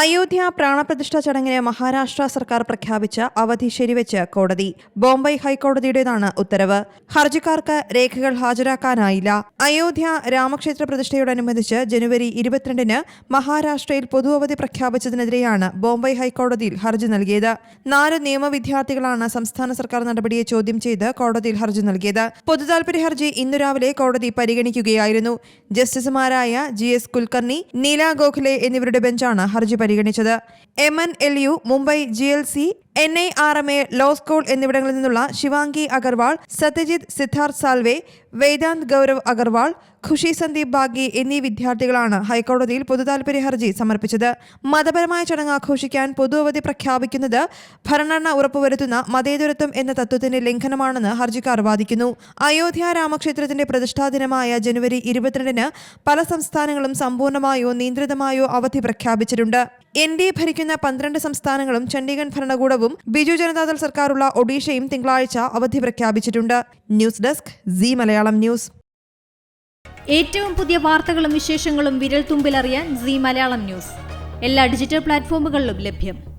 അയോധ്യ പ്രാണപ്രതിഷ്ഠ ചടങ്ങിന് മഹാരാഷ്ട്ര സർക്കാർ പ്രഖ്യാപിച്ച അവധി ശരിവെച്ച് കോടതി ബോംബെ ഹൈക്കോടതിയുടേതാണ് ഉത്തരവ്. ഹർജിക്കാർക്ക് രേഖകൾ ഹാജരാക്കാനായില്ല. അയോധ്യ രാമക്ഷേത്ര പ്രതിഷ്ഠയോടനുബന്ധിച്ച് ജനുവരി ഇരുപത്തിരണ്ടിന് മഹാരാഷ്ട്രയിൽ പൊതു അവധി പ്രഖ്യാപിച്ചതിനെതിരെയാണ് ബോംബെ ഹൈക്കോടതിയിൽ ഹർജി നൽകിയത്. നാല് നിയമ വിദ്യാർത്ഥികളാണ് സംസ്ഥാന സർക്കാർ നടപടിയെ ചോദ്യം ചെയ്ത് കോടതിയിൽ ഹർജി നൽകിയത്. പൊതുതാൽപര്യ ഹർജി ഇന്നു രാവിലെ കോടതി പരിഗണിക്കുകയായിരുന്നു. ജസ്റ്റിസുമാരായ ജി എസ് കുൽക്കർണി നീല ഗോഖലെ എന്നിവരുടെ ബെഞ്ചാണ് ഹർജി പരിഗണിച്ചത്. M N L U Mumbai G L C N I R M A law school എന്നിവിടങ്ങളിൽ നിന്നുള്ള ശിവാംഗി അഗർവാൾ സത്യജിത് സിദ്ധാർത്ഥ് സാൽവെ വേദാന്ത് ഗൗരവ് അഗർവാൾ ഖുഷി സന്ദീപ് ബാഗി എന്നീ വിദ്യാർത്ഥികളാണ് ഹൈക്കോടതിയിൽ പൊതുതാൽപര്യ ഹർജി സമർപ്പിച്ചത്. മതപരമായ ചടങ്ങ് ആഘോഷിക്കാൻ പൊതു അവധി പ്രഖ്യാപിക്കുന്നത് ഭരണഘടന ഉറപ്പുവരുത്തുന്ന മതേതരത്വം എന്ന തത്വത്തിന്റെ ലംഘനമാണെന്ന് ഹർജിക്കാർ വാദിക്കുന്നു. അയോധ്യ രാമക്ഷേത്രത്തിന്റെ പ്രതിഷ്ഠാ ദിനമായ ജനുവരി ഇരുപത്തിരണ്ടിന് പല സംസ്ഥാനങ്ങളും സമ്പൂർണമായോ നിയന്ത്രിതമായോ അവധി പ്രഖ്യാപിച്ചിട്ടുണ്ട്. എൻ ഡി എ ഭരിക്കുന്ന പന്ത്രണ്ട് സംസ്ഥാനങ്ങളും ചണ്ഡീഗഡ് ഭരണകൂടവും ബിജു ജനതാദൾ സർക്കാരുള്ള ഒഡീഷയും തിങ്കളാഴ്ച അവധി പ്രഖ്യാപിച്ചിട്ടുണ്ട്. News desk C Malayalam news. ഏറ്റവും പുതിയ വാർത്തകളും വിശേഷങ്ങളും വിരൽ തുമ്പിലറിയാൻ സി മലയാളം ന്യൂസ്. എല്ലാ ഡിജിറ്റൽ പ്ലാറ്റ്ഫോമുകളിലും ലഭ്യം.